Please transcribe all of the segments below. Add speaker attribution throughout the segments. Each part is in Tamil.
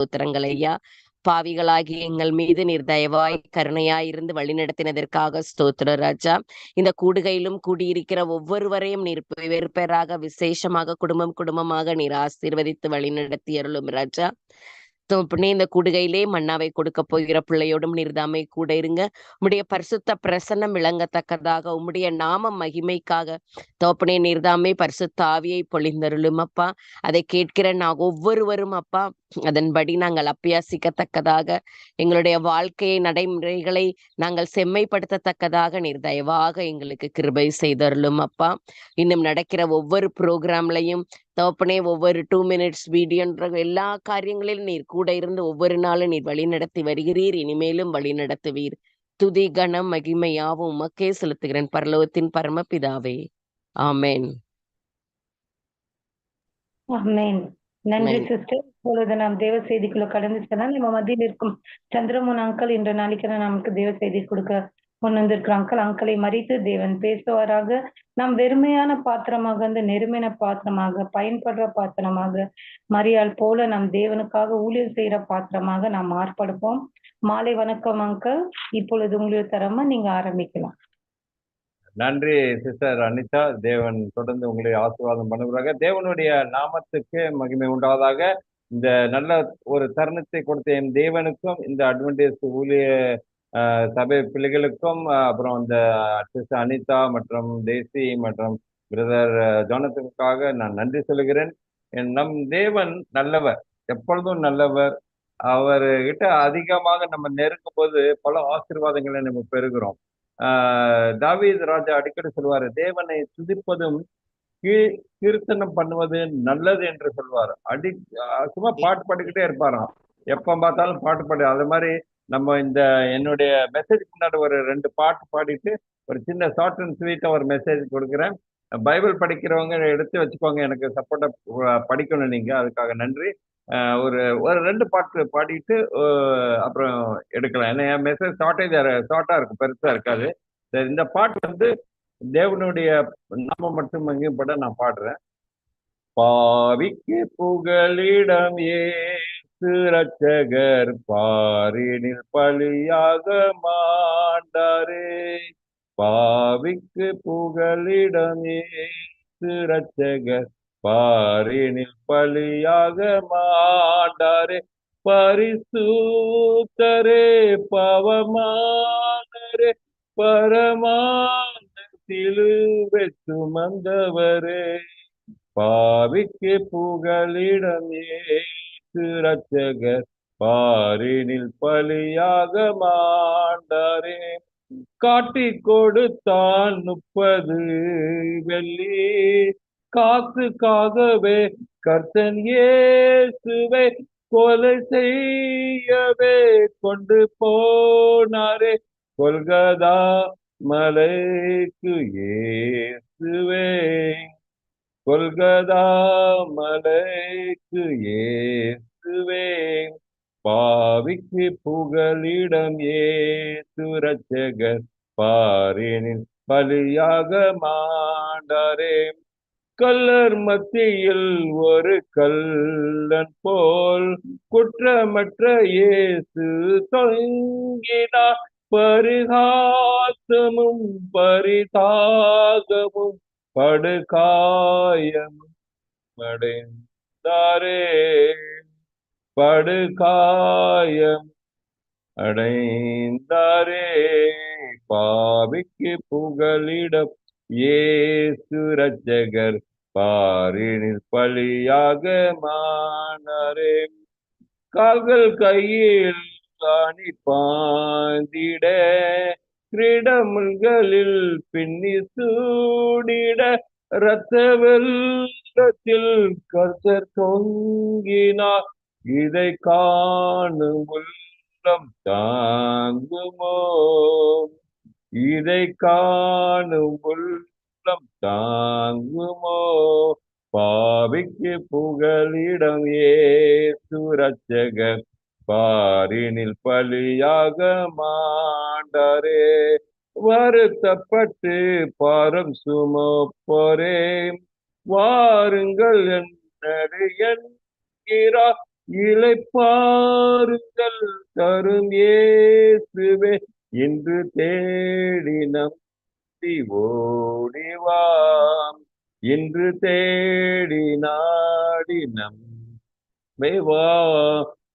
Speaker 1: ஸ்தோத்திரங்கள் ஐயா பாவிகளாகி எங்கள் மீது நீர் தயவாய் கருணையாய் இருந்து வழிநடத்தினதற்காக ஸ்தோத்திர ராஜா. இந்த கூடுகையிலும் கூடியிருக்கிற ஒவ்வொருவரையும் நீர் வெறுப்பேராக விசேஷமாக குடும்பம் குடும்பமாக நீர் ஆசீர்வதித்து வழிநடத்தி அருளும் ராஜா. தோப்பனே இந்த கூடுகையிலே மன்னாவை கொடுக்க போகிற பிள்ளையோடும் நீர்தாமை கூட இருங்க. உம்முடைய பரிசுத்த பிரசன்னம் விளங்கத்தக்கதாக உம்முடைய நாம மகிமைக்காக. தோப்பனே நீர்தாமே பரிசுத்த ஆவியை பொழிந்தருளும் அப்பா. அதை கேட்கிற நான் ஒவ்வொருவரும் அப்பா அதன்படி நாங்கள் அப்பியாசிக்கத்தக்கதாக எங்களுடைய வாழ்க்கையை நடைமுறைகளை நாங்கள் செம்மைப்படுத்தத்தக்கதாக நீர் தயவாக எங்களுக்கு கிருபை செய்தருளும் அப்பா. இன்னும் நடக்கிற ஒவ்வொரு ப்ரோக்ராம்லையும் தோப்பனே ஒவ்வொரு டூ மினிட்ஸ் வீடியோன்ற எல்லா காரியங்களிலும் நீர் கூட இருந்து ஒவ்வொரு நாளும் நீர் வழி நடத்தி வருகிறீர். இனிமேலும் வழி நடத்துவீர் துதி கணம் மகிமையாவும் உமக்கே செலுத்துகிறேன். பரலோகத்தின் பரமபிதாவே. ஆமேன்.
Speaker 2: ஆமென். நன்றி. சிஸ்டர். இப்பொழுது நாம் தேவ செய்திக்குள்ள கடந்து சென்றால் நம்ம மத்தியில் இருக்கும் சந்திரமோகன் அங்கிள் இன்ற நாளைக்கு நமக்கு தேவ செய்தி கொடுக்க கொண்டு வந்திருக்கிற அங்கிள் அங்கிளை மறித்து தேவன் பேசுவாராக. நாம் வெறுமையான பாத்திரமாக இந்த நெருமையான பாத்திரமாக பயன்படுற பாத்திரமாக மரியாள் போல நாம் தேவனுக்காக ஊழியர் செய்யற பாத்திரமாக நாம் மாறுபடுப்போம் மாலை வணக்கம் அங்கிள் இப்பொழுது உங்களுக்கு தரமா நீங்க ஆரம்பிக்கலாம்.
Speaker 3: நன்றி சிஸ்டர் அனிதா. தேவன் தொடர்ந்து உங்களை ஆசீர்வாதம் பண்ணுகிறாங்க தேவனுடைய நாமத்துக்கு மகிமை உண்டாவதாக. இந்த நல்ல ஒரு தருணத்தை கொடுத்த என் தேவனுக்கும் இந்த அட்வென்டேஜ் ஊழிய சபை பிள்ளைகளுக்கும் அப்புறம் இந்த சிஸ்டர் அனிதா மற்றும் தேசி மற்றும் பிரதர் ஜோனத்துக்காக நான் நன்றி சொல்கிறேன் நம் தேவன் நல்லவர் எப்பொழுதும் நல்லவர். அவர்கிட்ட அதிகமாக நம்ம நெருங்கும் போது பல ஆசீர்வாதங்களை நம்ம பெறுகிறோம். ஆஹ் ராஜா அடிக்கடி சொல்வாரு தேவனை துதிப்பதும் கீ- கீர்த்தனம் பண்ணுவது நல்லது என்று சொல்வார். அடி சும்மா பாட்டு பாடிக்கிட்டே இருப்பாராம். எப்ப பார்த்தாலும் பாட்டு பாடு அது மாதிரி நம்ம இந்த என்னுடைய மெசேஜ் முன்னாடி ஒரு ரெண்டு பாட்டு பாடிட்டு ஒரு சின்ன ஷார்ட் அண்ட் ஸ்வீட்டாக ஒரு மெசேஜ் கொடுக்குறேன். பைபிள் படிக்கிறவங்க எடுத்து வச்சுக்கோங்க எனக்கு சப்போர்ட்டா படிக்கணும் நீங்க. அதுக்காக நன்றி. ஒரு ஒரு ரெண்டு பாட்டு பாடிட்டு அப்புறம் எடுக்கலாம். ஏன்னா என் மெசேஜ் ஷார்ட்டேஜ் ஷார்ட்டா இருக்கும் பெருசா இருக்காது. சரி, இந்த பாட்டு வந்து தேவனுடைய நாமம் மட்டும் அங்கேயும் பட நான் பாடுறேன். பாவிக்கு புகலிடம் ஏ ரட்சகர் பாரினில் பழியாக மாண்டாரே. பாவிக்கு புகலிடம் ஏசு ரட்சகர் பாரினில் பழியாக மாண்டாரே. பரிசூத்தரே பவமானரே பரமான சிலுவை சுமந்தவரே. பாவிக்கு புகலிடம் இயேசு ரட்சகர் பாரினில் பலியாக மாண்டாரே. காட்டி கொடுத்தான் முப்பது வெள்ளி. காசுக்காகவே கர்த்தன் இயேசுவை கொலை செய்யவே கொண்டு போனாரே. கொல்கதா மலைக்கு ஏசுவே கொல்கதா மலைக்கு இயேசுவே பாவிக்கு புகலிடம் ஏசு ரட்சகர் பாரினில் பலியாக மாண்டாரே கல்லர் மத்தியில் ஒரு கல்லன் போல் குற்றமற்ற இயேசு தொங்கினார். பரிகாசமும் பரிதாகமும் படுகாயம் அடைந்தாரே. படுகாயம் அடைந்தாரே. பாவிக்கு புகலிடம் ஏசு ரட்சகர் பாரினில் பலியாக மானாரே. கால்கள் கையில் அணி பாந்திட கிரீடமுல்களில் பின்னி சூடிட இரத்த வெள்ளத்தில் கர்த்தர் தொங்கினார். இதை காணும் உள்ளம் தாங்குமோ? இதை காணும் உள்ளம் தாங்குமோ? பாவிக்கு புகலிடம் ஏ ரட்சகர் பாரினில் பலியாக மாண்டரே வருத்தப்பட்டு பாரம் சுமப்போரே. வாருங்கள் என்னது இலை பாருங்கள் தரும் ஏசுவே இன்று தேடினம் ஓடிவாம் இன்று தேடி நாடினம் மேவா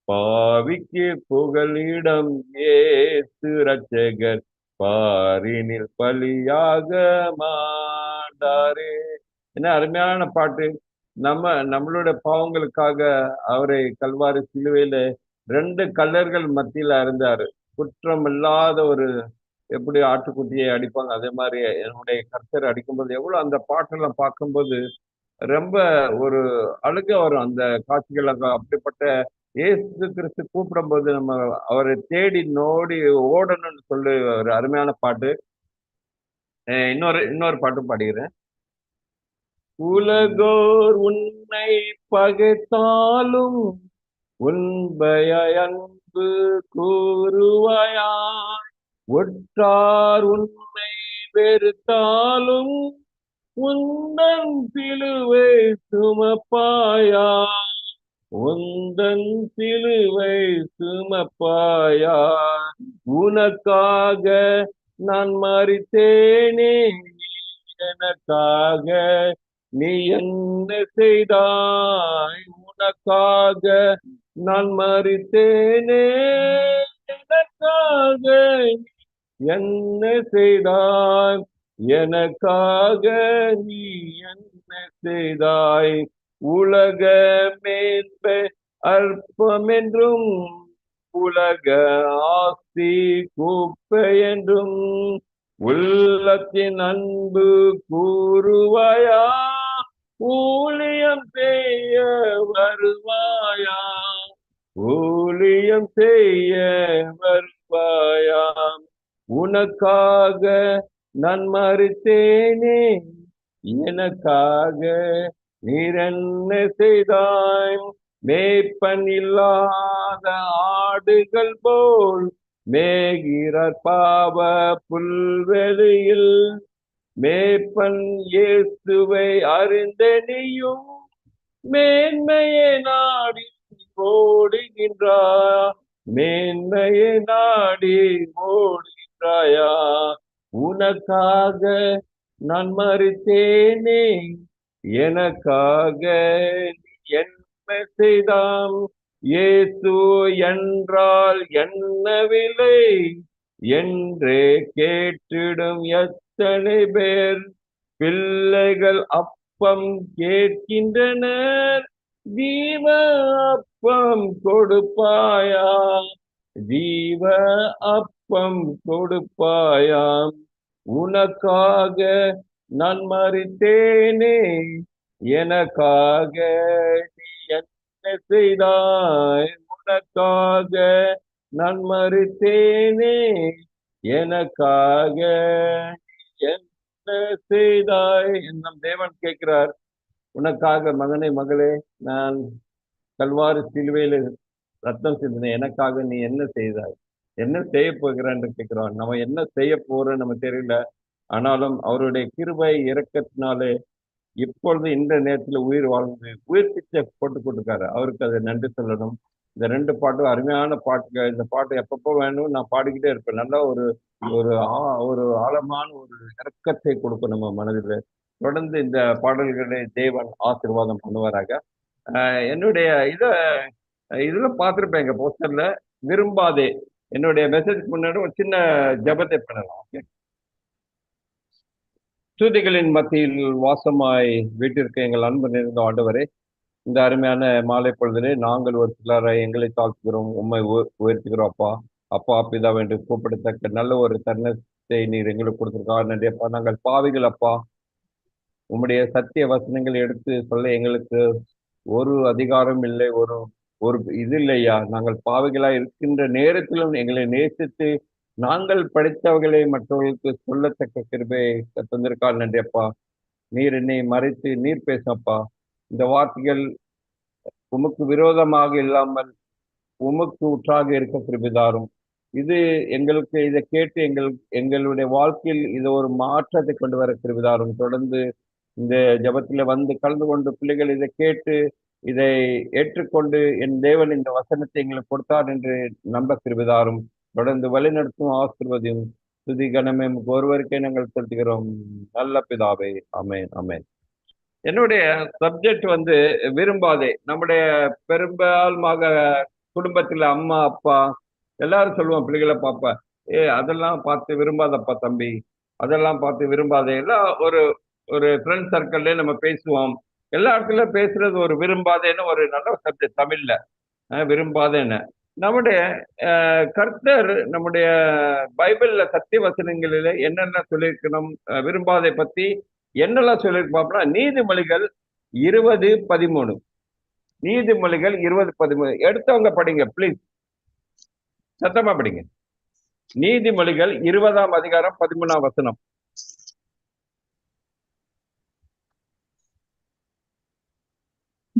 Speaker 3: பாவிக்கு புகலிடம் ஏத்து ரட்சகர் பாரினில் பலியாக மாண்டாரே. என்ன அருமையான பாட்டு. நம்ம நம்மளோட பாவங்களுக்காக அவரை கல்வாரி சிலுவையில ரெண்டு கல்லர்கள் மத்தியில இருந்தாரு குற்றம் இல்லாத ஒரு எப்படி ஆட்டுக்குட்டியை அடிப்பாங்க அதே மாதிரி என்னுடைய கர்த்தர் அடிக்கும்போது எவ்வளவு அந்த பாட்டெல்லாம் பார்க்கும்போது ரொம்ப ஒரு அழுக வரும். அந்த காட்சிகள் அப்படிப்பட்ட இயேசு கிறிஸ்து கூப்பிடும்போது நம்ம அவரை தேடி நோடி ஓடணும்னு சொல்லி ஒரு அருமையான பாட்டு. அஹ் இன்னொரு இன்னொரு பாட்டு பாடுகிறேன் உலகோர் உன்னை பகைத்தாலும் உன்பய அன்பு கூறுவாயாய். ஒற்றார் உன்னை வெறுத்தாலும் உந்தன் சிலுவை சுமப்பாயா உந்தன் சிலுவை சுமப்பாயா? உனக்காக நான் மறித்தேனே எனக்காக நீ என்ன செய்தாய்? உனக்காக நான் மறித்தேனே எனக்காக என்ன செய்தாய்? எனக்காக நீ என்ன செய்தாய்? உலக மேன்மை அற்பம் என்றும் உலக ஆஸ்தி குப்பை என்றும் உள்ளத்தின் அன்பு கூறுவாயா? ஊழியம் செய்ய வருவாயா? ஊழியம் செய்ய வருவாயா? உனக்காக நான் மறுத்தேனே எனக்காக நீர் என்ன செய்தாய்? மேய்ப்பன் இல்லாத ஆடுகள் போல் மேகிற பாவ புல்வெளியில் மேய்ப்பன் இயேசுவை அறிந்த நீயும் மேன்மையை நாடி ஓடுகின்றா? மேன்மையை நாடி ஓடுகின்றாயா? உனக்காக நான் மறுத்தேனே. எனக்காக நீ என்ன செய்தாம் இயேசு என்றால் என்ன விலை என்றே கேட்டிடும் எத்தனை பேர்? பிள்ளைகள் அப்பம் கேட்கின்றனர். ஜீவ அப்பம் கொடுப்பாயா? ஜீவ அப்பம் கொடுப்பாயாம். உனக்காக நான் மறித்தேனே எனக்காக நீ என்ன செய்தாய்? உனக்காக நான் மறித்தேனே எனக்காக என்ன செய்தாய்? நம் தேவன் கேட்கிறார். உனக்காக மகனே மகளே நான் கல்வாறு சிலுவையில் ரத்தம் சிந்தினேன். எனக்காக நீ என்ன செய்தாய்? என்ன செய்ய போகிறான்னு கேட்கிறோம் நம்ம என்ன செய்ய போறோம் நம்ம தெரியல. ஆனாலும் அவருடைய கிருபை இறக்கத்தினாலே இப்பொழுது இந்த நேரத்துல உயிர் வாழ்ந்து உயிர் பிச்சை போட்டு கொடுக்காரு அவருக்கு அதை நன்றி சொல்லணும். இந்த ரெண்டு பாட்டும் அருமையான பாட்டுங்க. இந்த பாட்டு எப்பப்போ வேணும் நான் பாடிக்கிட்டே இருப்பேன். நல்லா ஒரு ஒரு ஆ- ஒரு ஆழமான ஒரு இறக்கத்தை கொடுக்கும் நம்ம மனதில். தொடர்ந்து இந்த பாடல்களை தேவன் ஆசீர்வாதம் பண்ணுவாராக. ஆஹ் என்னுடைய இத இதில் பார்த்திருப்பேன் எங்க போஸ்டர்ல விரும்பாதே. என்னுடைய மெசேஜ் முன்னாடி ஒரு சின்ன ஜெபத்தை பண்ணலாம். ஓகே? துதிகளின் மத்தியில் வாசமாய் வீட்டிற்கு எங்கள் அன்பு நிறைந்த ஆண்டவரே இந்த அருமையான மாலை பொழுதிலே நாங்கள் ஒரு சிலரை எங்களை தாழ்த்துகிறோம் உண்மை உயர்த்துகிறோம் அப்பா. அப்பா பிதாவை என்று கூப்பிடத்தக்க நல்ல ஒரு தருணத்தை நீர் எங்களுக்கு கொடுத்துருக்கா நன்றியப்பா நாங்கள் பாவிகள் அப்பா. உம்முடைய சத்திய வசனங்களை எடுத்து சொல்ல எங்களுக்கு ஒரு அதிகாரம் இல்லை ஒரு ஒரு இது இல்லையா? நாங்கள் பாவிகளா இருக்கின்ற நேரத்திலும் எங்களை நேசித்து நாங்கள் படித்தவர்களை மற்றவர்களுக்கு சொல்லத்தக்க கிருபை தந்திருக்கால் நன்றி அப்பா நீர் என்னை மறைத்து நீர் பேசப்பா. இந்த வார்த்தைகள் உமக்கு விரோதமாக இல்லாமல் உமக்கு உற்றாக இருக்க கிருபிதாரும் இது எங்களுக்கு இதை கேட்டு எங்கள் எங்களுடைய வாழ்க்கையில் இது ஒரு மாற்றத்தை கொண்டு வர கிருபிதாரும் தொடர்ந்து இந்த ஜபத்தில் வந்து கலந்து கொண்டு பிள்ளைகள் இதை கேட்டு இதை ஏற்றுக்கொண்டு என் தேவன் இந்த வசனத்தை எங்களுக்கு கொடுத்தார் என்று நம்ப கிருபிதாரும் தொடர்ந்து வழிநடத்தும் ஆசிர்வதியும் துதி கணமே ஒருவருக்கே நாங்கள் செலுத்துகிறோம். நல்ல பிதாவே அமேன் அமேன் என்னுடைய சப்ஜெக்ட் வந்து விரும்பாதே. நம்முடைய பெரும்பாலுமாக குடும்பத்துல அம்மா அப்பா எல்லாரும் சொல்லுவோம் பிள்ளைகளை பாப்பா ஏ அதெல்லாம் பார்த்து விரும்பாதப்பா தம்பி. அதெல்லாம் பார்த்து விரும்பாதே. எல்லாம் ஒரு ஒரு ஃப்ரெண்ட் சர்க்கிள்ல நம்ம பேசுவோம். எல்லா இடத்துலயும் பேசுறது ஒரு விரும்பாதேன்னு ஒரு நல்ல சப்ஜெக்ட் தமிழ்ல. விரும்பாதேன்னு. நம்முடைய அஹ், கர்த்தர் நம்முடைய பைபிள்ல சத்திய வசனங்களில என்னென்ன சொல்லியிருக்கணும் விரும்பாதை பத்தி என்னெல்லாம் சொல்லியிருப்பாப்னா நீதிமொழிகள் இருபது பதிமூணு. நீதிமொழிகள் இருபது பதிமூணு. எடுத்தவங்க படிங்க ப்ளீஸ் சத்தமா படிங்க. நீதிமொழிகள் இருபதாம் அதிகாரம் பதிமூணாம் வசனம்.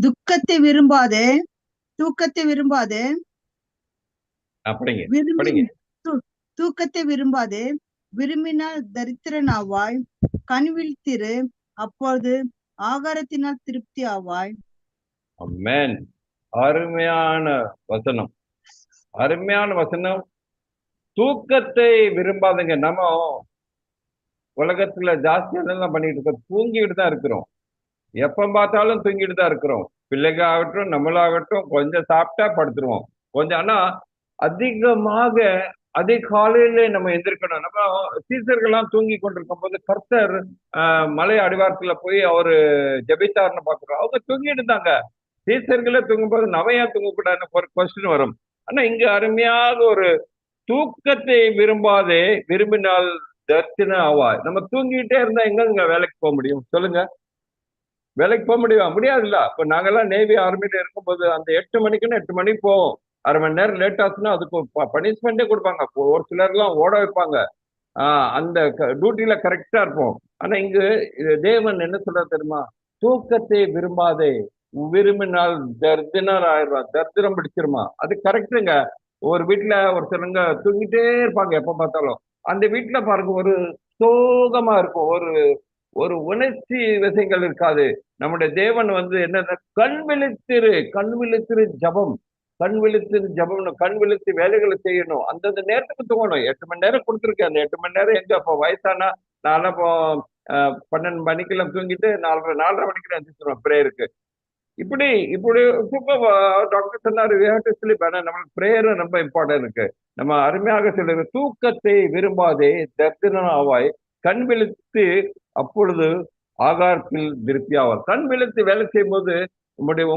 Speaker 4: துக்கத்தை விரும்பாதே தூக்கத்தை விரும்பாதே
Speaker 3: அப்படிங்க
Speaker 4: விரும்பி
Speaker 3: படிங்க.
Speaker 4: தூ- தூக்கத்தை விரும்பாதே விரும்பினால் தரித்திரனாவாய் கண் விழித்திரு அப்பொழுது ஆகாரத்தினால் திருப்தி ஆவாய்.
Speaker 3: அம்மேன் அருமையான வசனம். அருமையான வசனம். தூக்கத்தை விரும்பாதுங்க. நம்ம உலகத்துல ஜாஸ்தியா என்னெல்லாம் பண்ணிட்டு இருக்கோம். தூங்கிட்டு தான் இருக்கிறோம். எப்ப பார்த்தாலும் தூங்கிட்டு தான் இருக்கிறோம். பிள்ளைங்க ஆகட்டும் நம்மளாகட்டும் கொஞ்சம் சாப்பிட்டா படுத்துருவோம். கொஞ்சம் ஆனா அதிகமாக அதிகாலையில நம்ம எந்திரிக்கணும். நம்ம சீசர்கள்லாம் தூங்கி கொண்டிருக்கும் போது கர்த்தர் ஆஹ், மலை அடிவாரத்துல போய் அவரு ஜெபித்தார்னு பாக்குறோம் அவங்க தூங்கிட்டு இருந்தாங்க. சீசர்களே தூங்கும்போது நம்ம ஏன் தூங்கக்கூடாதுன்னு ஒரு கொஸ்டின் வரும். ஆனா இங்க அருமையாக ஒரு தூக்கத்தை விரும்பாதே விரும்பினால் தர்த்தின ஆவா நம்ம தூங்கிட்டே இருந்தா எங்கங்க வேலைக்கு போக முடியும்? சொல்லுங்க. வேலைக்கு போக முடியுமா? முடியாதுல்ல. இப்ப நாங்கெல்லாம் நேவி ஆர்மியில இருக்கும்போது அந்த எட்டு மணிக்குன்னு எட்டு மணிக்கு போவோம். அரை மணி நேரம் லேட் ஆச்சுன்னா அதுக்கு பனிஷ்மெண்ட்டே கொடுப்பாங்க. ஒரு சிலர்லாம் ஓட வைப்பாங்க. ஆஹ் அந்த டியூட்டியில கரெக்டா இருப்போம். ஆனா இங்கு தேவன் என்ன சொல்ற தெரியுமா? தூக்கத்தை விரும்பாதே. விரும்பினால் தர்தினர் ஆயிடுவா தர்திரம் பிடிச்சிருமா? அது கரெக்டுங்க ஒரு வீட்டுல ஒரு சிலங்க தூங்கிட்டே இருப்பாங்க எப்ப பார்த்தாலும். அந்த வீட்டுல பாருங்க ஒரு சோகமா இருக்கும். ஒரு ஒரு உணர்ச்சி விஷயங்கள் இருக்காது. நம்முடைய தேவன் வந்து என்ன கண் விழித்திரு கண் விழித்திரு ஜபம். கண் விழித்து ஜபம் கண் விழித்து வேலைகளை செய்யணும். அந்தந்த நேரத்துக்கு தூங்கணும். எட்டு மணி நேரம் கொடுத்துருக்கேன். அந்த எட்டு மணி நேரம் எங்க? அப்போ வயசானா நான் இப்போ பன்னெண்டு மணிக்கெல்லாம் தூங்கிட்டு நாலரை நாலரை மணிக்கு எழுந்திரிச்சிருவேன் ப்ரேயருக்கு இப்படி இப்படி சூப்பர் டாக்டர் சொன்னாரு ஸ்லீப் ஆனால் நம்மளுக்கு ப்ரேயர் ரொம்ப இம்பார்ட்டன்ட் இருக்கு. நம்ம அருமையாக சொல்லுங்க தூக்கத்தை விரும்பாதே தர்தினம் ஆவாய். கண் விழித்து அப்பொழுது ஆகாரத்தில் திருப்தி ஆவார் கண் விழித்து வேலை செய்யும்போது உங்களுடைய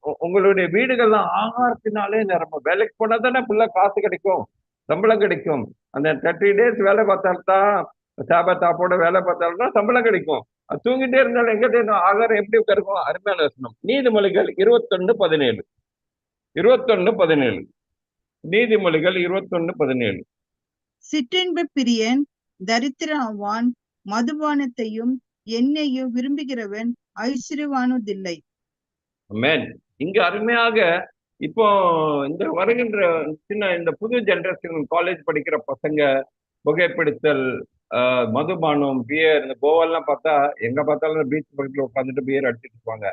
Speaker 3: உ- உங்களுடைய வீடுகள்லாம் ஆகாரத்தினாலே நிரம்பும் வேலைக்கு போனா தானே ஃபுல்லா காசு கிடைக்கும் சம்பளம் கிடைக்கும். அந்த தேர்ட்டி டேஸ் வேலை பார்த்தால்தான் சாபத்தாப்போட வேலை பார்த்தால்தான் சம்பளம் கிடைக்கும். தூங்கிட்டே இருந்தாலும் எங்க தேடும் ஆகாரம் எப்படி கிடைக்கும் அருமையான வசனம். நீதிமொழிகள் இருபத்தொன்னு பதினேழு. இருபத்தொன்னு பதினேழு. நீதிமொழிகள் இருபத்தொன்னு பதினேழு.
Speaker 4: சிற்றின்ப பிரியன் தரித்திரவான் மதுபானத்தையும் எண்ணெயும் விரும்புகிறவன் ஐஸ்வர்யவானதில்லை
Speaker 3: மேன் இங்க அருமையாக இப்போ இந்த வருகின்ற சின்ன இந்த புது ஜென்ரேஷன் காலேஜ் படிக்கிற பசங்க புகைப்பிடித்தல் ஆஹ், மதுபானம் பியர் இந்த கோவெல்லாம் பார்த்தா எங்க பார்த்தாலும் பீச் பக்கத்துல உட்காந்துட்டு பியர் அடிச்சிட்டு இருப்பாங்க.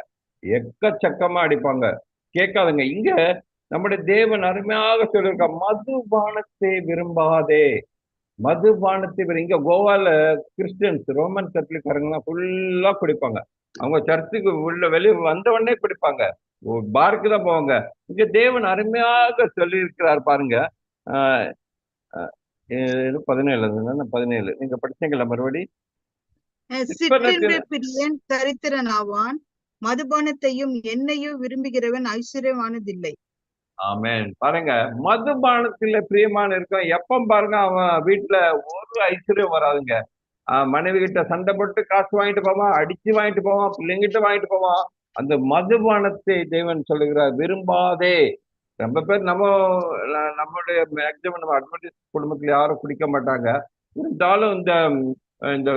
Speaker 3: எக்கச்சக்கமா அடிப்பாங்க. கேட்காதுங்க. இங்க நம்முடைய தேவன் அருமையாக சொல்லியிருக்க மதுபானத்தை விரும்பாதே. மதுபானத்தை விரு- இங்க கோவால கிறிஸ்டியன்ஸ் ரோமன் கத்தலிக்காரங்கலாம் ஃபுல்லா குடிப்பாங்க. அவங்க சர்ச்சுக்கு உள்ள வெளியே வந்த உடனே குடிப்பாங்க. பாருக்கு தான் போவாங்க. இங்க தேவன் அருமையாக சொல்லியிருக்கிறார் பாருங்க. பதினேழு? பதினேழு. நீங்க படிச்சீங்களா மறுபடி?
Speaker 4: தரித்திரனாவான். மதுபானத்தையும் எண்ணெயும் விரும்புகிறவன் ஐஸ்வர்யவானதில்லை.
Speaker 3: ஆமேன். பாருங்க மதுபானத்துல பிரியமான இருக்கும் எப்ப பாருங்க அவன் வீட்டுல ஒரு ஐஸ்வர்யம் வராதுங்க. மனைவி கிட்ட சண்டை போட்டு காசு வாங்கிட்டு போவான் அடிச்சு வாங்கிட்டு போவான் பிள்ளைங்கிட்ட வாங்கிட்டு போவான். அந்த மதுபானத்தை தேவன் சொல்லுகிறார் விரும்பாதே. ரொம்ப பேர் நம்ம நம்மளுடைய மேக்சிமம் நம்ம அட்வென்டிஸ் குடும்பத்துல யாரும் குடிக்க மாட்டாங்க. இருந்தாலும் இந்த இந்த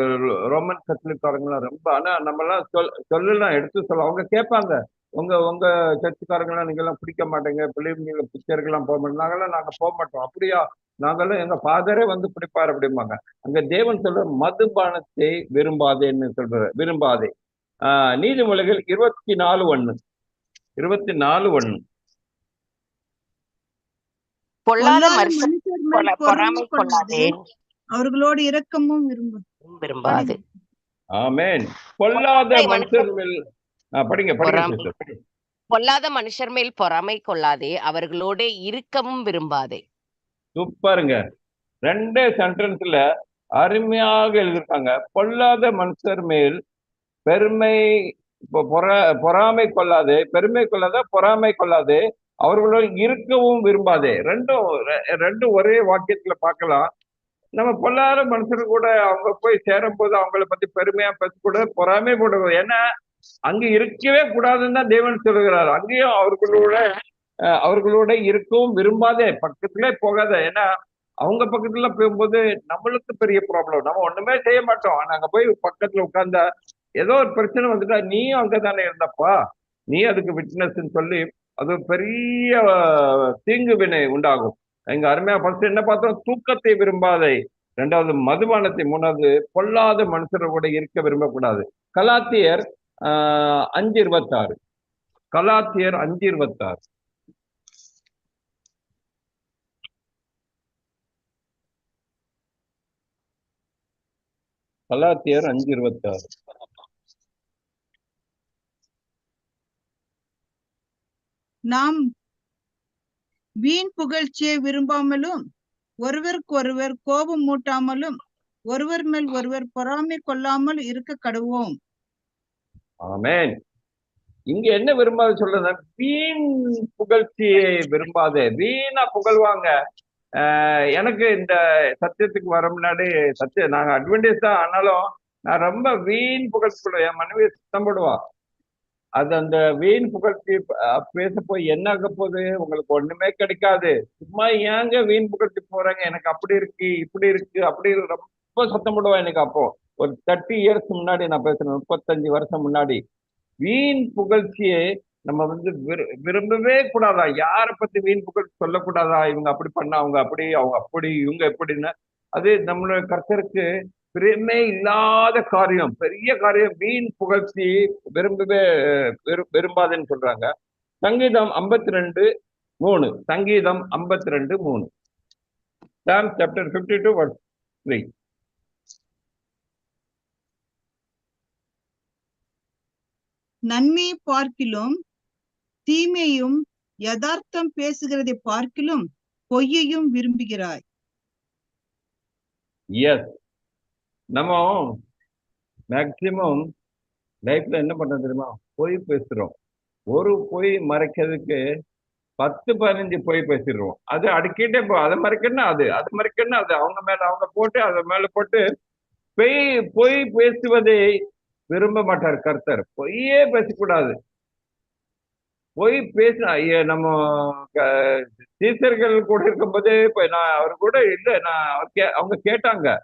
Speaker 3: ரோமன் கத்தலிக்காரங்களாம் ரொம்ப ஆனா நம்மளாம் சொல் சொல்லலாம் எடுத்து சொல்ல அவங்க கேட்பாங்க. உங்க உங்க சர்ச்சுக்காரங்களாம் நீங்க எல்லாம் பிடிக்க மாட்டேங்க. பிள்ளைங்க பிக்சருக்கெல்லாம் போக மாட்டோம் நாங்கெல்லாம் நாங்க போக மாட்டோம். அப்படியா? நாங்கெல்லாம் எங்க ஃபாதரே வந்து பிடிப்பார் அப்படிம்பாங்க. அங்க தேவன் சொல்ற மதுபானத்தை விரும்பாதேன்னு சொல்ற விரும்பாதே. ஆஹ் நீதிமொழிகள் இருபத்தி நாலு ஒண்ணு. இருபத்தி நாலு ஒண்ணு.
Speaker 1: பொல்லாத
Speaker 4: அவர்களோடு இரக்கமும் விரும்பும்.
Speaker 1: விரும்பாது.
Speaker 3: ஆமென். பொல்லாத
Speaker 1: பொறாமை
Speaker 3: மனுஷர் மேல் ஆ, படிங்க.
Speaker 1: பொல்லாத மனுஷர் மேல் பொறாமை கொள்ளாதே அவர்களோட இருக்கவும் விரும்பாதே.
Speaker 3: சூப்பருங்க. ரெண்டே சென்டென்ஸ்ல அருமையாக எழுதியிருக்காங்க. பொல்லாத மனுஷர் மேல் பெருமை பொறாமை கொள்ளாதே பெருமை கொள்ளாத பொறாமை கொள்ளாதே அவர்களோடு இருக்கவும் விரும்பாதே. ரெண்டும் ரெண்டும் ஒரே வாக்கியத்துல பார்க்கலாம். நம்ம பொல்லாத மனுஷர் கூட அவங்க போய் சேரும் போது அவங்கள பத்தி பெருமையா பேசக்கூடாது பொறாமை போடக்கூடாது ஏன்னா அங்க இருக்கவே கூடாதுன்னு தான் தேவன் சொல்லுகிறார். அங்கேயும் அவர்களோட அவர்களோட இருக்கவும் விரும்பாதே. பக்கத்துல போகாத. ஏன்னா அவங்க பக்கத்துல போகும்போது நம்மளுக்கு பெரிய ப்ராப்ளம் நம்ம ஒண்ணுமே செய்ய மாட்டோம். ஆனா அங்க போய் பக்கத்துல உட்கார்ந்தா ஏதோ ஒரு பிரச்சனை வந்துட்டா நீயும் அங்கதானே இருந்தப்பா. நீ அதுக்கு விட்னஸ் சொல்லி அது பெரிய தீங்கு வினை உண்டாகும். எங்க அருமையா ஃபர்ஸ்ட் என்ன பார்த்தோம்? தூக்கத்தை விரும்பாதே. ரெண்டாவது மதுபானத்தை. மூணாவது பொல்லாத மனுஷரோட கூட இருக்க விரும்பக்கூடாது. கலாத்தியர் அஞ்சு இருபத்தாறு கலாத்தியர் அஞ்சு இருபத்தாறு கலாத்தியர் அஞ்சு இருபத்தாறு
Speaker 4: நாம் வீண் புகழ்ச்சியை விரும்பாமலும் ஒருவருக்கு ஒருவர் கோபம் மூட்டாமலும் ஒருவர் மேல் ஒருவர் பொறாமை கொள்ளாமல் இருக்க கடுவோம்.
Speaker 3: ஆமேன். இங்க என்ன விரும்பாத சொல்றது? வீண் புகழ்ச்சியை விரும்பாது. வீணா புகழ்வாங்க. எனக்கு இந்த சத்தியத்துக்கு வர முன்னாடி சத்திய நாங்க அட்வென்டேஜ் தான். ஆனாலும் நான் ரொம்ப வீண் புகழ்ச்சி போடுவேன் என் மனைவி சுத்தம் போடுவா. அது அந்த வீண் புகழ்ச்சி பேச போய் என்ன ஆக போகுது? உங்களுக்கு ஒண்ணுமே கிடைக்காது. சும்மா ஏங்க வீண் புகழ்ச்சி போறாங்க? எனக்கு அப்படி இருக்கு இப்படி இருக்கு அப்படி ரொம்ப சத்தம் போடுவா எனக்கு அப்போ. ஒரு தேர்ட்டி இயர்ஸ் முன்னாடி நான் பேசுறேன் முப்பத்தஞ்சு வருஷம் முன்னாடி. வீண் புகழ்ச்சியை நம்ம வந்து விரு- விரும்பவே கூடாதா? யாரை பத்தி வீண் புகழ்ச்சி சொல்லக்கூடாதா? இவங்க அப்படி பண்ண அவங்க அப்படி அவங்க அப்படி இவங்க எப்படின்னு. அது நம்மளோட கர்த்தருக்கு பிரியமே இல்லாத காரியம் பெரிய காரியம். வீண் புகழ்ச்சி விரும்பவே விரும்பாதுன்னு சொல்றாங்க. சங்கீதம் ஐம்பத்தி ரெண்டு மூணு. சங்கீதம் ஐம்பத்தி ரெண்டு மூணு. Psalm chapter fifty two three
Speaker 4: நன்மையை பார்க்கிலும் தீமையும் யதார்த்தம் பேசுகிறதை பார்க்கிலும் பொய்யையும் விரும்புகிறாய்.
Speaker 3: எஸ் நம்ம மேக்சிமம் லைஃப்ல என்ன பண்றோம் தெரியுமா? பொய் பேசுறோம். ஒரு பொய் மறைக்கிறதுக்கு பத்து பதினஞ்சு பொய் பேசிடுவோம். அது அடுக்கிட்டே போ அதை மறைக்கணும் அது? அது மறைக்கணும் அது? அவங்க மேல அவங்க போட்டு அதை மேல போட்டு பொய் பொய் பேசுவதை விரும்ப மாட்டார் கர்த்தர். பொய்யே பேசக்கூடாது. பொய் பேச நம்ம க- சீசர்கள் கூட இருக்கும்போது இப்போ நான் அவர் கூட இல்ல நான் கே- அவங்க கேட்டாங்க.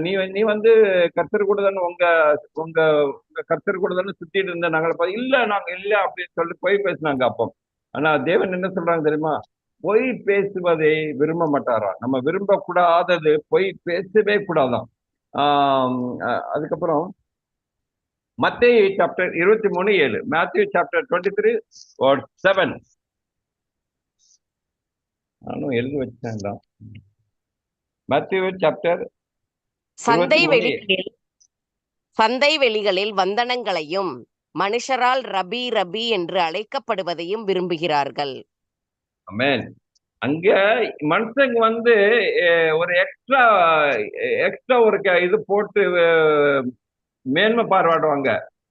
Speaker 3: நீ நீ வந்து கர்த்தர் கூட தானே உங்க உங்க உங்க கர்த்தர் கூட தானே சுத்திட்டு இருந்த நாங்களை பா- இல்ல நாங்கள் இல்ல அப்படின்னு சொல்லி பொய் பேசினாங்க அப்போ. ஆனா தேவன் என்ன சொல்றாங்க தெரியுமா? பொய் பேசுவதை விரும்ப மாட்டாராம் நம்ம விரும்பக்கூடாதது பொய் பேசவே கூடாதான். ஆஹ் அதுக்கப்புறம் மத்தேயு சாப்டர் இருபத்தி மூணு ஏழு. Matthew chapter twenty three seven நானும் எழுதி வச்சேன்டா மேத்யூ சாப்டர்
Speaker 1: சந்தை. வெளிகளில் சந்தை வெளிகளில் வந்தனங்களையும் மனுஷரால் ரபி ரபி என்று அழைக்கப்படுவதையும் விரும்புகிறார்கள்.
Speaker 3: அங்க மனுஷங்க வந்து ஒரு எக்ஸ்ட்ரா எக்ஸ்ட்ரா ஒரு இது போட்டு மேன்மை பாராட்டுவாங்க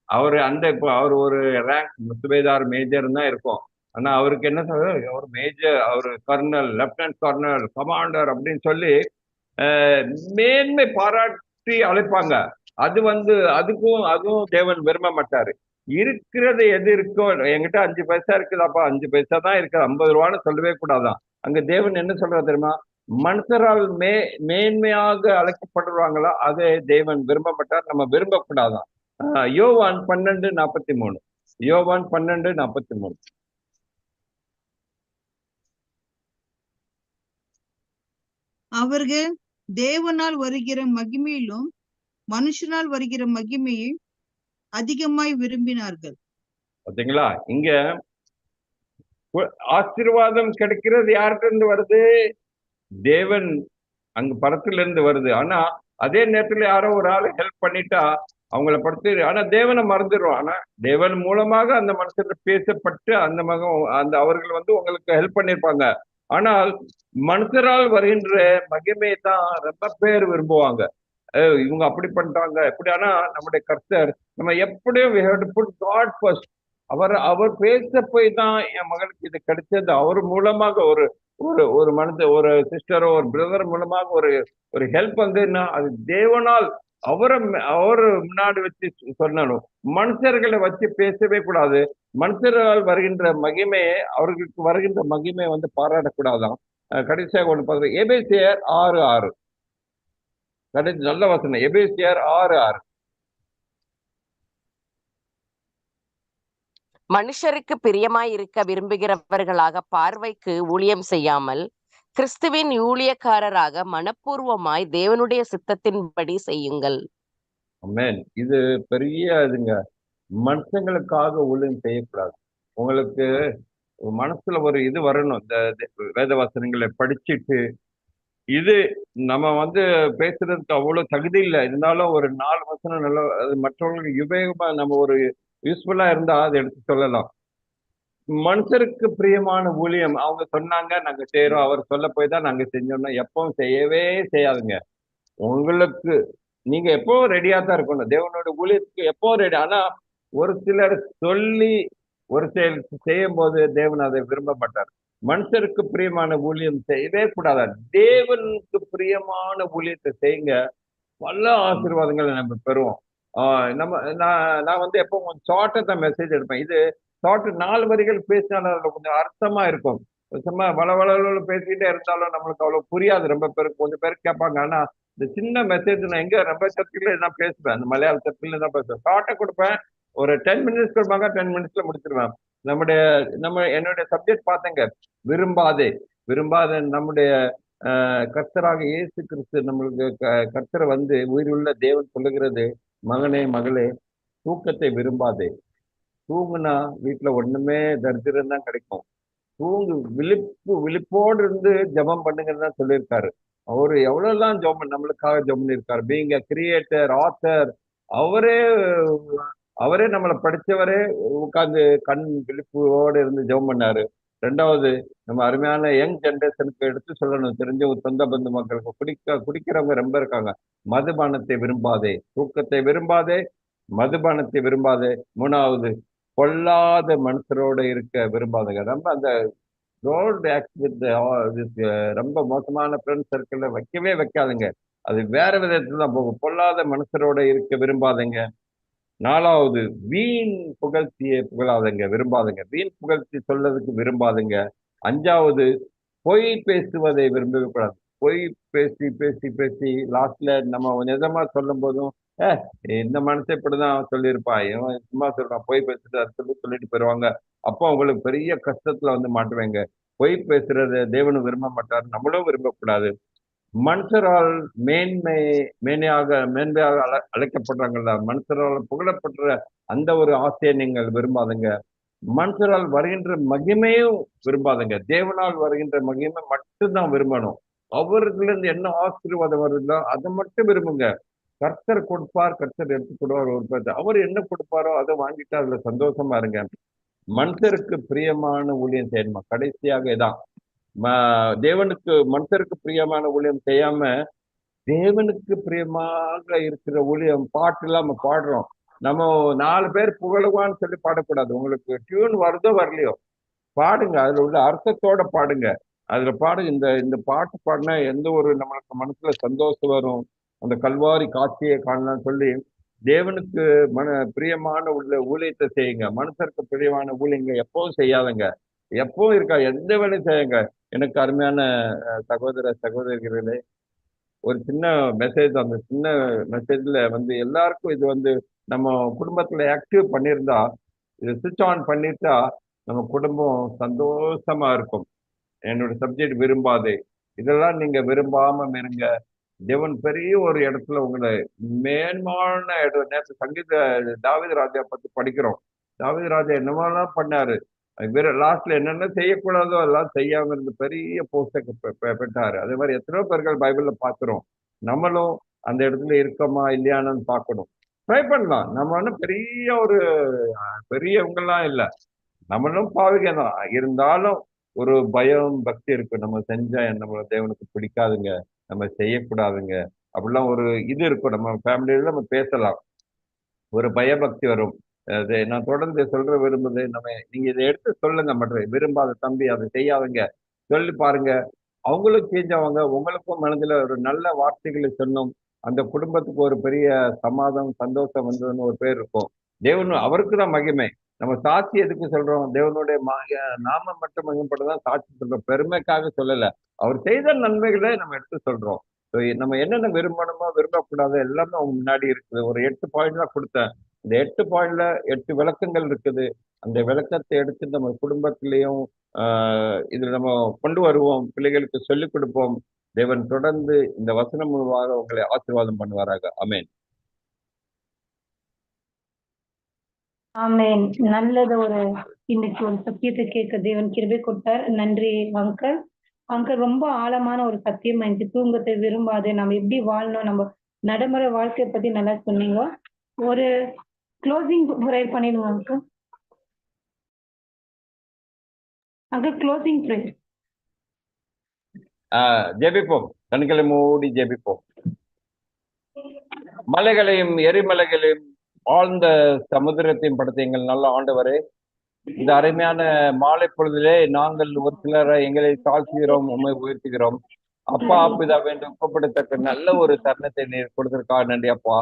Speaker 3: அவர் அந்த இப்போ அவர் ஒரு ரேங்க் சுபேதார் மேஜர் தான் இருக்கும். ஆனா அவருக்கு என்ன சொல்ற அவர் மேஜர் அவர் கர்னல் லெப்டினன்ட் கர்னல் கமாண்டர் அப்படின்னு சொல்லி மேன்மை பாராட்டி அழைப்பாங்க. அது வந்து அதுக்கும் அதுவும் தேவன் விரும்ப மாட்டாரு. இருக்கிறது எது இருக்கோ என்கிட்ட அஞ்சு பைசா இருக்குதாப்பா அஞ்சு பைசா தான் இருக்குது ஐம்பது ரூபான்னு சொல்லவே கூடாதான். அங்க தேவன் என்ன சொல்றா தெரியுமா? மனுஷரால் மே மேன்மையாக அழைக்கப்படுறாங்களோ அதை தேவன் விரும்ப மாட்டார் நம்ம விரும்பக்கூடாதான். யோவான் பன்னெண்டு நாற்பத்தி மூணு யோவான் பன்னெண்டு நாற்பத்தி மூணு
Speaker 4: அவர்கள் தேவனால் வருகிற மகிமையிலும் மனுஷனால் வருகிற மகிமையை அதிகமாய் விரும்பினார்கள்.
Speaker 3: பாத்தீங்களா? இங்க ஆசீர்வாதம் கிடைக்கிறது யார்கிட்ட இருந்து வருது? தேவன் அங்க படத்துல இருந்து வருது. ஆனா அதே நேரத்துல யாரோ ஒரு ஆள் ஹெல்ப் பண்ணிட்டா அவங்கள படுத்து ஆனா தேவனை மறந்துடுவோம் ஆனா தேவன் மூலமாக அந்த மனுஷன் பேசப்பட்டு அந்த மகம் அந்த அவர்கள் வந்து உங்களுக்கு ஹெல்ப் பண்ணிருப்பாங்க. ஆனால் மனுஷரால் வருகின்ற மகிமையை தான் ரொம்ப பேர் விரும்புவாங்க. இவங்க அப்படி பண்றாங்க எப்படி ஆனா நம்முடைய கர்த்தர் நம்ம எப்படியும் we have to அவர் அவர் பேச போய் தான் என் மகளுக்கு இது கிடைச்சது. அவர் மூலமாக ஒரு ஒரு ஒரு மனத்தை ஒரு சிஸ்டரோ ஒரு பிரதர் மூலமாக ஒரு ஒரு ஹெல்ப் வந்துன்னா அது தேவனால் அவரை அவர் முன்னாடி வச்சு சொல்லணும் மனுஷர்களை வச்சு பேசவே கூடாது. மனுஷரால் வருகின்ற மகிமையை அவர்களுக்கு வருகின்ற மகிமையை வந்து பாராட்டக்கூடாதாம் கடைசியாக ஒன்று பார்க்குறேன் எபேசியர் ஆறு ஆறு. கடைசி நல்ல வசனம். எபேசியர் ஆறு ஆறு.
Speaker 1: மனுஷருக்கு பிரியமாய் இருக்க விரும்புகிறவர்களாக பார்வைக்கு ஊழியம் செய்யாமல் கிறிஸ்துவின் ஊழியக்காரராக மனப்பூர்வமாய் தேவனுடைய சித்தத்தின்படி செய்யுங்கள்.
Speaker 3: இது பெரிய இதுங்க. மனுஷங்களுக்காக ஊழியம் செய்யக்கூடாது. உங்களுக்கு மனசுல ஒரு இது வரணும். இந்த வேத வசனங்களை படிச்சுட்டு இது நம்ம வந்து பேசுறதுக்கு அவ்வளவு தகுதி இல்லை. இருந்தாலும் ஒரு நாலு வசனம் நல்ல அது மற்றவங்களுக்கு உபயோகமா நம்ம ஒரு யூஸ்ஃபுல்லா இருந்தா அதை எடுத்து சொல்லலாம். மனுஷருக்கு பிரியமான ஊழியம் அவங்க சொன்னாங்க நாங்க செய்யறோம் அவர் சொல்ல போய் தான் நாங்க செஞ்சோம்னா எப்பவும் செய்யவே செய்யாதுங்க. உங்களுக்கு நீங்க எப்பவும் ரெடியா தான் இருக்கணும். தேவனோட ஊழியத்துக்கு எப்பவும் ரெடி ஆனா ஒரு சிலர் சொல்லி ஒரு செயல் செய்யும் போது தேவன் அதை விரும்ப மாட்டார் மனுஷருக்கு பிரியமான ஊழியம் செய்யவே கூடாது? தேவனுக்கு பிரியமான ஊழியத்தை செய்யுங்க. பல ஆசீர்வாதங்களை நம்ம பெறுவோம். நம்ம நான் நான் வந்து எப்போ கொஞ்சம் ஷார்ட்டாக தான் மெசேஜ் எடுப்பேன். இது ஷார்ட் நாலு வரிகள் பேசினாலும் அதில் கொஞ்சம் அர்த்தமா இருக்கும். சும்மா வளவளவள பேசிக்கிட்டே இருந்தாலும் நம்மளுக்கு அவ்வளோ புரியாது. ரொம்ப பேருக்கு கொஞ்சம் பேர் கேட்பாங்க. ஆனால் இந்த சின்ன மெசேஜ் நான் எங்க ரொம்ப சர்க்கிள் நான் பேசுவேன். அந்த மலையாள சர்க்கிள் தான் பேசுவேன். ஷார்ட்டை கொடுப்பேன். ஒரு டென் மினிட்ஸ் கொடுப்பாங்க. டென் மினிட்ஸ்ல முடிச்சிருவேன். நம்முடைய நம்ம என்னுடைய சப்ஜெக்ட் பார்த்தேங்க விரும்பாதே. விரும்பாத நம்முடைய ஆஹ், கர்த்தராக இயேசு கிறிஸ்து நம்மளுக்கு க- கர்த்தரை வந்து உயிருள்ள தேவன் சொல்லுகிறது. மகனே மகளே தூக்கத்தை விரும்பாதே. தூங்குனா வீட்டுல ஒண்ணுமே தரித்திரம் தான் கிடைக்கும். தூங்கு விழிப்பு விழிப்போடு இருந்து ஜபம் பண்ணுங்கன்னு தான் சொல்லியிருக்காரு. அவரு எவ்வளோலாம் ஜெபம் நம்மளுக்காக ஜபம் பண்ணியிருக்காரு. பீங்க கிரியேட்டர் ஆத்தர் அவரே அவரே நம்மளை படிச்சவரே உட்கார்ந்து கண் விழிப்போடு இருந்து ஜபம் பண்ணாரு. ரெண்டாவது நம்ம அருமையான யங் ஜென்ரேஷனுக்கு எடுத்து சொல்லணும். தெரிஞ்ச ஒரு சொந்த பந்து மக்களுக்கு குடிக்க குடிக்கிறவங்க ரொம்ப இருக்காங்க. மதுபானத்தை விரும்பாதே. தூக்கத்தை விரும்பாதே. மதுபானத்தை விரும்பாதே. மூணாவது கொல்லாத மனுஷரோட இருக்க விரும்பாதுங்க. ரொம்ப அந்த ரோடு ஆக்ட் ரொம்ப மோசமான ஃப்ரெண்ட் சர்க்கிளில் வைக்கவே வைக்காதுங்க. அது வேற விதத்துல தான் போகும். பொல்லாத மனுஷரோட இருக்க விரும்பாதுங்க. நாலாவது வீண் புகழ்ச்சியை புகழாதுங்க விரும்பாதுங்க. வீண் புகழ்ச்சி சொல்றதுக்கு விரும்பாதுங்க. அஞ்சாவது பொய் பேசுவதை விரும்பவே கூடாது பொய் பேசி பேசி பேசி லாஸ்ட்ல நம்ம நிஜமா சொல்லும் போதும் ஏ இந்த மனுஷன் இப்படிதான் சொல்லியிருப்பான் இவன் சும்மா சொல்றான் பொய் பேசுறாரு சொல்லி சொல்லிட்டு போயிருவாங்க. அப்போ உங்களுக்கு பெரிய கஷ்டத்துல வந்து மாட்டுவேங்க. பொய் பேசுறத தேவனும் விரும்ப மாட்டார். நம்மளும் விரும்பக்கூடாது. மனுஷரால் மேன்மை மேன்மையாக மேன்மையாக அழ அழைக்கப்படுறாங்கல்ல? மனுஷரால் புகழப்படுற அந்த ஒரு ஆசையை நீங்கள் விரும்பாதுங்க. மனுஷரால் வருகின்ற மகிமையும் விரும்பாதுங்க. தேவனால் வருகின்ற மகிமை மட்டும்தான் விரும்பணும். அவர்களிருந்து என்ன ஆசீர்வாதம் வருதுங்களோ அதை மட்டும் விரும்புங்க. கர்த்தர் கொடுப்பார் கர்த்தர் எடுத்துக்கொடுவார் ஒரு பேர் அவர் என்ன கொடுப்பாரோ அதை வாங்கிட்டு அதுல சந்தோஷமா இருங்க. மனுஷருக்கு பிரியமான ஊழியம் செய்யணுமா? கடைசியாக இதான். தேவனுக்கு மனுஷருக்கு பிரியமான ஊழியம் செய்யாம தேவனுக்கு பிரியமாக இருக்கிற ஊழியம் பாட்டு நம்ம பாடுறோம். நம்ம நாலு பேர் புகழுவான்னு சொல்லி பாடக்கூடாது. உங்களுக்கு டியூன் வருதோ வரலையோ பாடுங்க. அதுல உள்ள அர்த்தத்தோட பாடுங்க. அதுல பாடுங்க இந்த இந்த பாட்டு பாடினா எந்த ஒரு நம்மளுக்கு மனசுல சந்தோஷம் வரும். அந்த கல்வாரி காட்சியை காணலாம்னு சொல்லி தேவனுக்கு மன பிரியமான உள்ள ஊழியத்தை செய்யுங்க. மனுஷருக்கு பிரியமான ஊழியங்க எப்பவும் செய்யாதங்க. எப்பவும் இருக்கா? எந்த வேலையும் செய்யுங்க. எனக்கு அருமையான சகோதர சகோதரிகளே ஒரு சின்ன மெசேஜ் அந்த சின்ன மெசேஜ்ல வந்து எல்லாருக்கும் இது வந்து நம்ம குடும்பத்துல ஆக்டிவ் பண்ணியிருந்தா இது சுவிட்ச் ஆன் பண்ணிட்டா நம்ம குடும்பம் சந்தோஷமா இருக்கும். என்னோட சப்ஜெக்ட் விரும்பாதே. இதெல்லாம் நீங்க விரும்பாம இருங்க. தேவன் பெரிய ஒரு இடத்துல உங்களை மேன்மான இடம் நேற்று சங்கீத தாவித ராஜா பத்தி படிக்கிறோம். தாவித ராஜா என்னமெல்லாம் பண்ணாரு? வேற லாஸ்ட்ல என்னென்ன செய்யக்கூடாதோ எல்லாம் செய்யாம இருந்து பெரிய போஸ்டை பெற்றாரு. அதே மாதிரி எத்தனையோ பேர்கள் பைபிள்ல பாக்குறோம் நம்மளும் அந்த இடத்துல இருக்கோமா இல்லையானு பார்க்கணும். ட்ரை பண்ணலாம். நம்ம ஒன்றும் பெரிய ஒரு பெரியவங்கெல்லாம் இல்லை. நம்மளும் பாவிக தான். இருந்தாலும் ஒரு பயம் பக்தி இருக்கு. நம்ம செஞ்சா நம்ம தேவனுக்கு பிடிக்காதுங்க. நம்ம செய்யக்கூடாதுங்க. அப்படிலாம் ஒரு இது இருக்கும். நம்ம ஃபேமிலியில நம்ம பேசலாம். ஒரு பயபக்தி வரும். அது நான் தொடர்ந்து சொல்ற விரும்புது. நம்ம நீங்க இதை எடுத்து சொல்லுங்க மற்ற விரும்பாத தம்பி அதை செய்யாதீங்க. சொல்லி பாருங்க. அவங்களும் செஞ்சவங்க உங்களுக்கும் மனதில் ஒரு நல்ல வார்த்தைகளை சொன்னோம் அந்த குடும்பத்துக்கு ஒரு பெரிய சமாதம் சந்தோஷம் வந்ததுன்னு ஒரு பேர் இருக்கும். தேவனு அவருக்கு தான் மகிமை. நம்ம சாட்சி எதுக்கு சொல்றோம்? தேவனுடைய நாம மட்டும் மகிமைப்பட்டதான் சாட்சி சொல்றோம். பெருமைக்காக சொல்லல. அவர் செய்த நன்மைகளை நம்ம எடுத்து சொல்றோம். நம்ம என்னென்ன விரும்பணுமோ விரும்பக்கூடாது எல்லாமே அவங்க முன்னாடி இருக்குது. ஒரு எட்டு பாயிண்ட் தான் கொடுத்தேன். இந்த எட்டு பாயிண்ட்ல எட்டு விளக்கங்கள் இருக்குது. அந்த விளக்கத்தை எடுத்து நம்ம குடும்பத்திலையும் இதுல நம்ம கொண்டு வருவோம். பிள்ளைகளுக்கு சொல்லிக் கொடுப்போம். தேவன் தொடர்ந்து இந்த வசனம் மூலமாக உங்களை ஆசீர்வாதம் பண்ணுவாராக. அமேன்
Speaker 2: ஆமென். நல்லது ஒரு இன்னைக்கு ஒரு சத்தியத்தை கேட்க தேவன் கிருபை கொடுத்தார். நன்றி அங்கல். அங்கல் ரொம்ப ஆழமான ஒரு சத்தியம். எனக்கு தூங்கத்தை விரும்பாது. நம்ம எப்படி வாழணும்? நம்ம நடைமுறை வாழ்க்கையை பத்தி நல்லா சொன்னீங்க. ஒரு க்ளோசிங் ப்ரேயர் பண்ணிடுவோம் அங்கிள். அங்கிள் க்ளோசிங் ப்ரேயர்
Speaker 3: ஆஹ் ஜெபிப்போம். கண்களை மூடி ஜெபிப்போம். மலைகளையும் எரிமலைகளையும் ஆழ்ந்த சமுத்திரத்தையும் படுத்த எங்கள் நல்ல ஆண்டவரே இந்த அருமையான மாலை பொழுதிலே நாங்கள் ஒரு சிலரை எங்களை தாழ்த்துகிறோம் உண்மை உயர்த்துகிறோம். அப்பா அப்பிதா வேண்டும் ஒப்பப்படுத்தக்க நல்ல ஒரு தருணத்தை நீர் கொடுத்திருக்கா நன்றி அப்பா.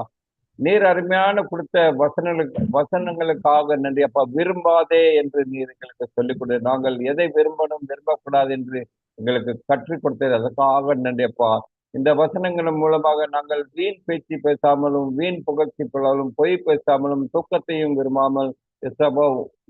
Speaker 3: நீர் அருமையான கொடுத்த வசனங்களுக்கு வசனங்களுக்காக நன்றி. அப்பா விரும்பாதே என்று நீர் எங்களுக்கு சொல்லிக் கொடு நாங்கள் எதை விரும்பணும் விரும்பக்கூடாது என்று எங்களுக்கு கற்றுக் கொடுத்தது. அதற்காக நன்றி அப்பா. இந்த வசனங்களின் மூலமாக நாங்கள் வீண் பேச்சு பேசாமலும் வீண் புகழ்ச்சி கொள்ளாமலும் பொய் பேசாமலும் தூக்கத்தையும் விரும்பாமல்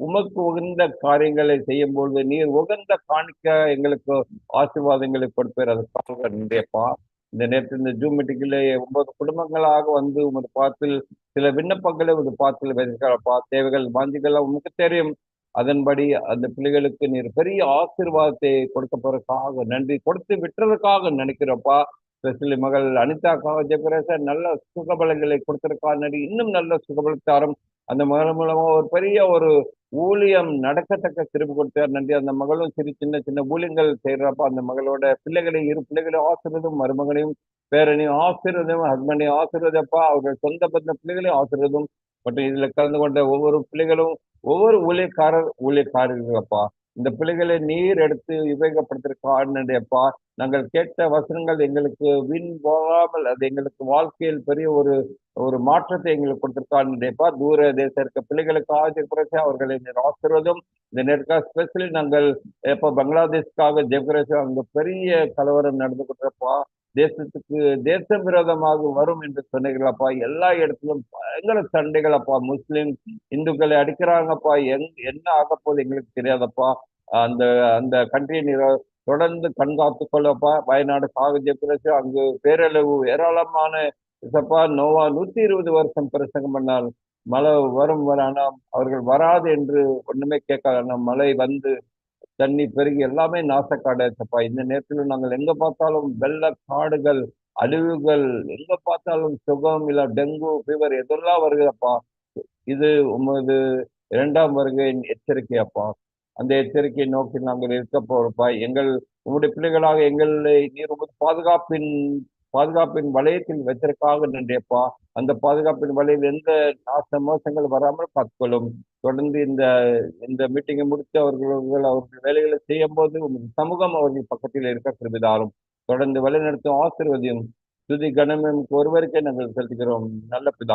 Speaker 3: உமக்கு உகந்த காரியங்களை செய்யும் பொழுது நீர் உகந்த காணிக்க எங்களுக்கு ஆசீர்வாதங்களை கொடுப்பார். அதுக்காக நன்றியப்பா இந்த நேரத்தில் இந்த ஜூம் மீட்டிங்கிலே ஒன்பது குடும்பங்களாக வந்து உமது பாத்தில் சில விண்ணப்பங்களை உமது பாத்தில் வைத்திருக்கிறப்பா தேவைகள் வாஞ்சிகள் உங்களுக்கு தெரியும். அதன்படி அந்த பிள்ளைகளுக்கு நீர் பெரிய ஆசீர்வாதத்தை கொடுக்க போறதுக்காக நன்றி கொடுத்து விட்டுறதுக்காக நினைக்கிறப்பா. ஸ்பெஷலி மகள் அனிதாக்காக ஜெகரேசன் நல்ல சுகபலங்களை கொடுத்திருக்காக நன்றி. இன்னும் நல்ல சுகபலத்தாரும் அந்த மகள் மூலமா ஒரு பெரிய ஒரு ஊழியம் நடக்கத்தக்க திருப்பு கொடுத்தார். நன்றி. அந்த மகளும் சிறு சின்ன சின்ன ஊழியங்கள் செய்யறப்ப அந்த மகளோட பிள்ளைகளை இரு பிள்ளைகளையும் ஆசிரியதும் மருமகனையும் பேரனையும் ஆசிரியதும் ஹஸ்பண்டையும் ஆசிரியதப்பா அவர்கள் சொந்த பந்த பிள்ளைகளையும் ஆசிரியதும் மற்றும் இதுல கலந்து கொண்ட ஒவ்வொரு பிள்ளைகளும் ஒவ்வொரு ஊழியக்காரர் ஊழியக்காரர்களப்பா. இந்த பிள்ளைகளை நீர் எடுத்து உபயோகப்படுத்திருக்காருப்பா நாங்கள் கேட்ட வசனங்கள் எங்களுக்கு வின் போகாமல் அது எங்களுக்கு வாழ்க்கையில் பெரிய ஒரு ஒரு மாற்றத்தை எங்களுக்கு கொடுத்திருக்காருப்பா தூர தேச இருக்க பிள்ளைகளுக்கு ஆஜர்புரட்சி அவர்களை நீர் ஆசிர்வதும். இந்த நேரத்துக்காக ஸ்பெஷலி நாங்கள் இப்போ பங்களாதேஷ்காக ஜெகரேஷ் அங்கே பெரிய கலவரம் நடந்து கொண்டிருப்பா தேசத்துக்கு தேச விரோதமாக வரும் என்று சொன்னீர்களப்பா. எல்லா இடத்திலும் பயங்கர சண்டைகளப்பா. முஸ்லிம் இந்துக்களை அடிக்கிறாங்கப்பா. எங் என்ன ஆக போகுது எங்களுக்கு தெரியாதப்பா. அந்த அந்த கண்ட்ரியை நீர் தொடர்ந்து கண்காத்து கொள்ளப்பா. வயநாடு காகஜ பிரசு அங்கு பேரளவு ஏராளமான இசப்பா. நோவா நூத்தி இருபது வருஷம் பிரசங்கம் பண்ணால் மழை வரும். வரானா அவர்கள் வராது என்று ஒண்ணுமே கேட்காது. ஆனா மழை வந்து தண்ணி பெருகி எல்லாமே நாசக்காடாச்சப்பா இந்த நேரத்தில் நாங்கள் எங்க பார்த்தாலும் வெள்ள காடுகள் அழிவுகள் எங்க பார்த்தாலும் சுகம் இல்ல டெங்கு ஃபீவர் எதெல்லாம் வருகிறப்பா இது உமது இரண்டாம் வருகையின் எச்சரிக்கையாப்பா. அந்த எச்சரிக்கையை நோக்கி நாங்கள் இருக்க போறப்பா எங்கள் உங்களுடைய பிள்ளைகளாக எங்களை நீர் உமது பாதுகாப்பின் பாதுகாப்பின் வளையத்தில் வச்சிருக்காக நன்றியப்பா. அந்த பாதுகாப்பின் வலையில் எந்த நாச மோசங்கள் வராமல் பார்த்துக்கொள்ளும். தொடர்ந்து இந்த இந்த மீட்டிங்கை முடித்து அவர்கள் அவர்கள் வேலைகளை செய்யும் போது சமூகம் அவர்கள் பக்கத்தில் இருக்க கிருபிதாரும் தொடர்ந்து வழிநடத்தும் ஆசிர்வதியும் துதி கணமும் ஒருவருக்கே நாங்கள் செலுத்துகிறோம். நல்ல பிதா